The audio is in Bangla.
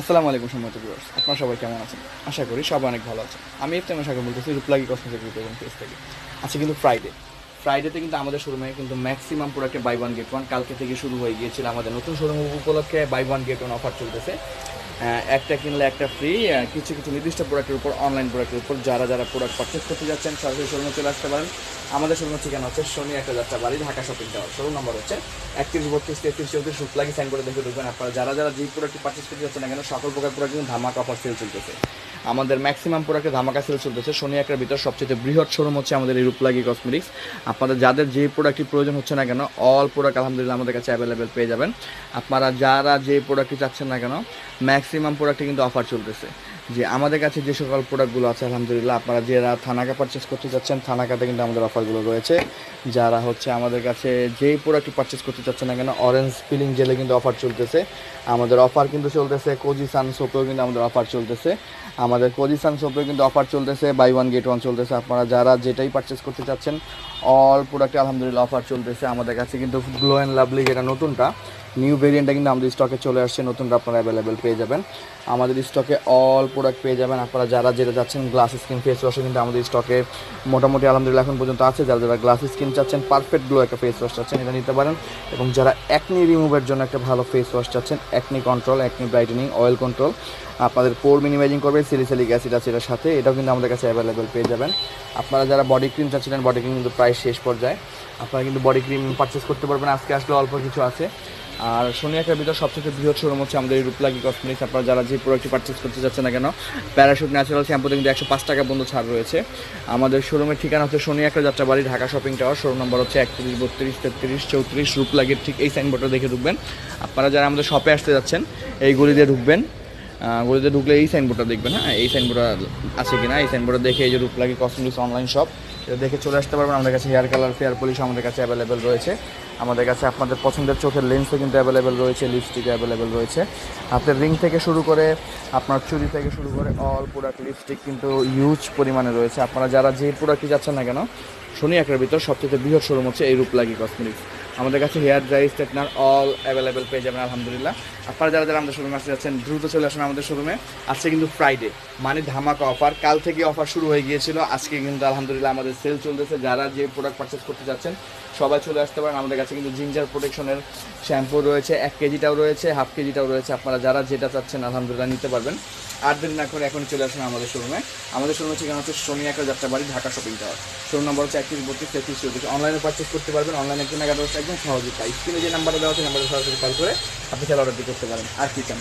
আসসালামু আলাইকুম সম্মত ভিউয়ার্স আপনারা সবাই কেমন আছেন? আশা করি সবাই অনেক ভালো আছেন। আমি ইফতেমা সাগর বলতেছি রূপলাগি কসমেটিক এবং পেজ থেকে। আছে কিন্তু ফ্রাইডে ফ্রাইডেতে কিন্তু আমাদের শোরুমে কিন্তু ম্যাক্সিমাম প্রোডাক্টে বাই ওয়ান গেট ওয়ান কালকে থেকে শুরু হয়ে গিয়েছিল আমাদের নতুন শোরুম উপলক্ষে buy one get one offer চলতেছে। একটা কিনলে একটা ফ্রি কিছু কিছু নির্দিষ্ট প্রোডাক্টের উপর অনলাইন প্রোডাক্টের উপর যারা যারা প্রোডাক্ট পারচেস করতে যাচ্ছেন, সরাসরি শোরুমে চলে আসতে পারেন। আমাদের শোরুমের ঠিকানা হচ্ছে শনি একটা Jatrabari, Dhaka shopping tower showroom নম্বর হচ্ছে একত্রিশ, বত্রিশ, তেত্রিশ, চৌত্রিশ শুক্লাগি সাইন করে দেখে ঢুকবেন আপনারা। যারা যারা যেই প্রোডাক্টটি পারচেস করতে যাচ্ছেন না কেন, সকল প্রকার প্রোডাক্ট কিন্তু ধামাকা অফার সেল চলতেছে। আমাদের ম্যাক্সিমাম প্রোডাক্টে ধামাকা সেল চলতেছে। শনি একটার ভিতর সবচেয়ে বৃহৎ শোরুম হচ্ছে আমাদের এই রূপলাগি কসমেটিক্স আপনাদের যাদের যে প্রোডাক্টটি প্রয়োজন হচ্ছে না কেন অল প্রোডাক্ট আলহামদুলিল্লাহ আমাদের কাছে অ্যাভেলেবেল পেয়ে যাবেন। আপনারা যারা যে প্রোডাক্টটি চাচ্ছেন না কেন ম্যাক্সিমাম প্রোডাক্টে কিন্তু অফার চলতেছে। যে আমাদের কাছে যে সকল প্রোডাক্টগুলো আছে, আলহামদুলিল্লাহ, আপনারা যারা থানাকা পারচেস করতে যাচ্ছেন, থানাকাতে কিন্তু আমাদের অফারগুলো রয়েছে। যারা হচ্ছে আমাদের কাছে যেই প্রোডাক্টটি পারচেস করতে চাচ্ছেন না কেন অরেঞ্জ ফিলিং জেলে কিন্তু অফার চলতেছে। আমাদের অফার কিন্তু চলতেছে কোজি সান সোপেও কিন্তু আমাদের অফার চলতেছে। আমাদের কোজি সান সোপেও কিন্তু অফার চলতেছে বাই ওয়ান গেট ওয়ান চলতেছে। আপনারা যারা যেটাই পারচেস করতে চাচ্ছেন অল প্রোডাক্টে আলহামদুলিল্লাহ অফার চলতেছে। আমাদের কাছে কিন্তু গ্লো অ্যান্ড লাভলি যেটা নতুনটা নিউ ভেরিয়েন্টটা কিন্তু আমাদের স্টকে চলে আসছে নতুনটা আপনারা অ্যাভেলেবেল পেয়ে যাবেন। আমাদের স্টকে অল প্রোডাক্ট পেয়ে যাবেন। আপনারা যারা যেটা যাচ্ছেন গ্লাস স্কিন ফেস ওয়াশও কিন্তু আমাদের স্টকে মোটামুটি আলহামদুলিল্লাহ এখন পর্যন্ত আছে। যারা যারা গ্লাস স্কিন চাচ্ছেন পারফেক্ট গ্লো একটা ফেস ওয়াশ চাচ্ছেন, এটা নিতে পারেন। এবং যারা অ্যাকনি রিমুভের জন্য একটা ভালো ফেস ওয়াশ চাচ্ছেন acne control acne brightening oil control আপনাদের পোর মিনিমাইজিং করবে সিলিসালিক অ্যাসিড আছে এটার সাথে, এটাও কিন্তু আমাদের কাছে অ্যাভেলেবেল পেয়ে যাবেন। আপনারা যারা বডি ক্রিম চাচ্ছিলেন বডি ক্রিম কিন্তু প্রায় শেষ পর্যায়ে। আপনারা কিন্তু বডি ক্রিম পারচেস করতে পারবেন। আজকে আসলে অল্প কিছু আছে। আর সোনিয়া একের ভিতর সবথেকে বৃহৎ শোরুম হচ্ছে আমাদের রূপলাগি কসমেটিক্স আপনারা যারা যে প্রোডাক্টটি পারচেস করতে যাচ্ছেন না কেন প্যারাশুট ন্যাচারাল শ্যাম্পুতে কিন্তু একশো পাঁচ টাকা বন্ধু ছাড় রয়েছে। আমাদের শোরুমের ঠিকানা হচ্ছে সোনিয়া একটা Jatrabari, Dhaka shopping tower showroom নম্বর হচ্ছে একত্রিশ, বত্রিশ, তেত্রিশ, চৌত্রিশ, রূপলাগির ঠিক এই সাইনবোর্ডটা দেখে ঢুকবেন। আপনারা যারা আমাদের শপে আসতে যাচ্ছেন এইগুলি দিয়ে ঢুকবেন। গলিতে ঢুকলে এই সাইনবোর্ডটা দেখবেন হ্যাঁ এই সাইনবোর্ডটা আছে কিনা? এই সাইনবোর্ডটা দেখে এই যে রূপলাগি কসমেটিক্স অনলাইন শপ এটা দেখে চলে আসতে পারবেন। আমাদের কাছে হেয়ার কালার ফেয়ার পলিশ আমাদের কাছে অ্যাভেলেবেল রয়েছে। আমাদের কাছে আপনাদের পছন্দের চোখের লেন্সও কিন্তু অ্যাভেলেবেল রয়েছে লিপস্টিক অ্যাভেলেবেল রয়েছে। হাতের রিং থেকে শুরু করে, আপনার চুরি থেকে শুরু করে অল প্রোডাক্ট লিপস্টিক কিন্তু ইউজ পরিমাণে রয়েছে। আপনারা যারা যে প্রোডাক্টই যাচ্ছেন না কেন, শনি একটার ভিতর সবচেয়ে বৃহৎ শোরুম হচ্ছে এই রূপলাগি কসমেটিক্স আমাদের কাছে hair dry straightener all available পেয়ে যাবেন, আলহামদুলিল্লাহ। আপনারা যারা যারা আমাদের শোরুমে আসতে যাচ্ছেন, দ্রুত চলে আসুন আমাদের শোরুমে আজকে কিন্তু ফ্রাইডে মানে ধামাকা অফার কাল থেকে অফার শুরু হয়ে গিয়েছিল। আজকে কিন্তু আলহামদুলিল্লাহ আমাদের সেল চলতেছে। যারা যে প্রোডাক্ট পারচেস করতে যাচ্ছেন, সবাই চলে আসতে পারেন। আমাদের কাছে কিন্তু জিঞ্জার প্রোটেকশনের শ্যাম্পু রয়েছে, এক কেজিটাও রয়েছে হাফ কেজিটাও রয়েছে। আপনারা যারা যেটা চাচ্ছেন, আলহামদুলিল্লাহ নিতে পারবেন। আট দিন না করে এখন চলে আসুন আমাদের শোরুমে আমাদের শোরুমে ঠিকানা হচ্ছে শনি একটা যাত্রা বাড়ি Dhaka shopping tower showroom number হচ্ছে একত্রিশ, বত্রিশ, তেত্রিশ, চৌত্রিশ। অনলাইনে পারচেস করতে পারবেন। অনলাইনে কেনাকাটা হচ্ছে একদম সহজে পাই। স্ক্রিনে যে নাম্বারটা দেওয়া আছে নাম্বারে সরাসরি কল করে আপনি খেলা অর্ডারটি করতে পারেন। আর কি চান?